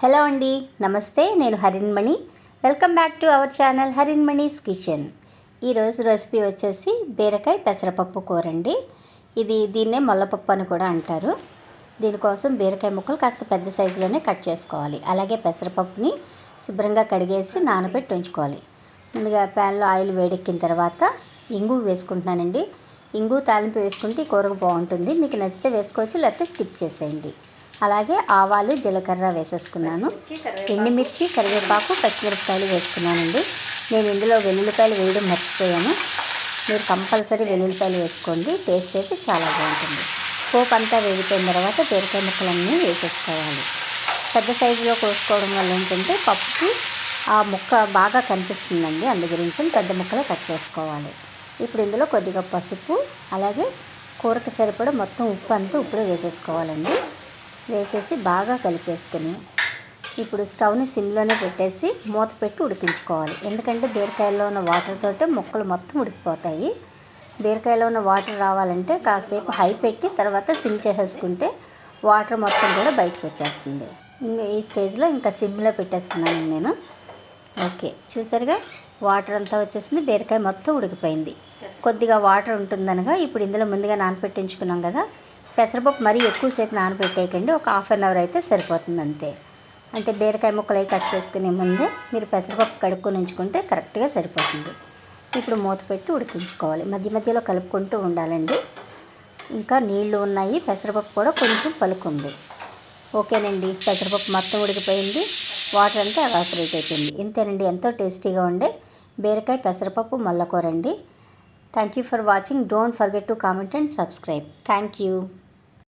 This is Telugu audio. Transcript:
హలో అండి నమస్తే నేను Harinmani welcome back to our channel Harinmani's kitchen ఈరోజు రెసిపీ వచ్చేసి బీరకాయ పెసరపప్పు కూర అండి ఇది దీన్నే మొల్లపప్పు అని కూడా అంటారు. దీనికోసం బీరకాయ ముక్కలు కాస్త పెద్ద సైజులోనే కట్ చేసుకోవాలి. అలాగే పెసరపప్పుని శుభ్రంగా కడిగేసి నానబెట్టి ఉంచుకోవాలి. ముందుగా ప్యాన్లో ఆయిల్ వేడెక్కిన తర్వాత ఇంగు వేసుకుంటున్నానండి. ఇంగు తాలింపు వేసుకుంటే ఈ కూరకు బాగుంటుంది. మీకు నచ్చితే వేసుకోవచ్చు లేకపోతే స్కిప్ చేసేయండి. అలాగే ఆవాలు జీలకర్ర వేసేసుకున్నాను. ఎండుమిర్చి కరివేపాకు పచ్చిమిరపకాయలు వేసుకున్నానండి. నేను ఇందులో వెల్లుల్లిపాయలు వేయడం మర్చిపోయాను. మీరు కంపల్సరీ వెల్లుల్లిపాయలు వేసుకోండి. టేస్ట్ అయితే చాలా బాగుంటుంది. పోపు అంతా వేగిపోయిన తర్వాత బీరకాయ ముక్కలన్నీ వేసేసుకోవాలి. పెద్ద సైజులో కోసుకోవడం వల్ల ఏంటంటే పప్పుకి ఆ ముక్క బాగా కనిపిస్తుందండి. అందు గురించి పెద్ద ముక్కలే కట్ చేసుకోవాలి. ఇప్పుడు ఇందులో కొద్దిగా పసుపు అలాగే కూరకు సరిపడా మొత్తం ఉప్పు అంతా ఇప్పుడే వేసేసుకోవాలండి. వేసేసి బాగా కలిపేసుకుని ఇప్పుడు స్టవ్ని సిమ్లోనే పెట్టేసి మూత పెట్టి ఉడికించుకోవాలి. ఎందుకంటే బీరకాయలో ఉన్న వాటర్ తోటే ముక్కలు మొత్తం ఉడికిపోతాయి. బీరకాయలో ఉన్న వాటర్ రావాలంటే కాసేపు హై పెట్టి తర్వాత సిమ్ చేసేసుకుంటే వాటర్ మొత్తం కూడా బయటకు వచ్చేస్తుంది. ఇంకా ఈ స్టేజ్లో ఇంకా సిమ్లో పెట్టేసుకున్నాను నేను. ఓకే చూసారుగా? వాటర్ అంతా వచ్చేసింది బీరకాయ మొత్తం ఉడికిపోయింది. కొద్దిగా వాటర్ ఉంటుందనగా ఇప్పుడు ఇందులో ముందుగా నానపెట్టించుకున్నాం కదా పెసరపప్పు మరీ ఎక్కువసేపు నానబెట్టేయకండి. ఒక హాఫ్ అన్ అవర్ అయితే సరిపోతుంది అంతే. అంటే బీరకాయ ముక్కలు అవి కట్ చేసుకునే ముందే మీరు పెసరపప్పు కడుక్కొని ఉంచుకుంటే కరెక్ట్గా సరిపోతుంది. ఇప్పుడు మూత పెట్టి ఉడికించుకోవాలి. మధ్య మధ్యలో కలుపుకుంటూ ఉండాలండి. ఇంకా నీళ్ళు ఉన్నాయి. పెసరపప్పు కూడా కొంచెం పలుకుంది. ఓకేనండి. పెసరపప్పు మొత్తం ఉడికిపోయింది. వాటర్ అంతా ఎవాపరేట్ అయిపోయింది. ఇంతేనండి. ఎంతో టేస్టీగా ఉండే బీరకాయ పెసరపప్పు మల్లకూర అండి. Thank you for watching don't forget to comment and subscribe thank you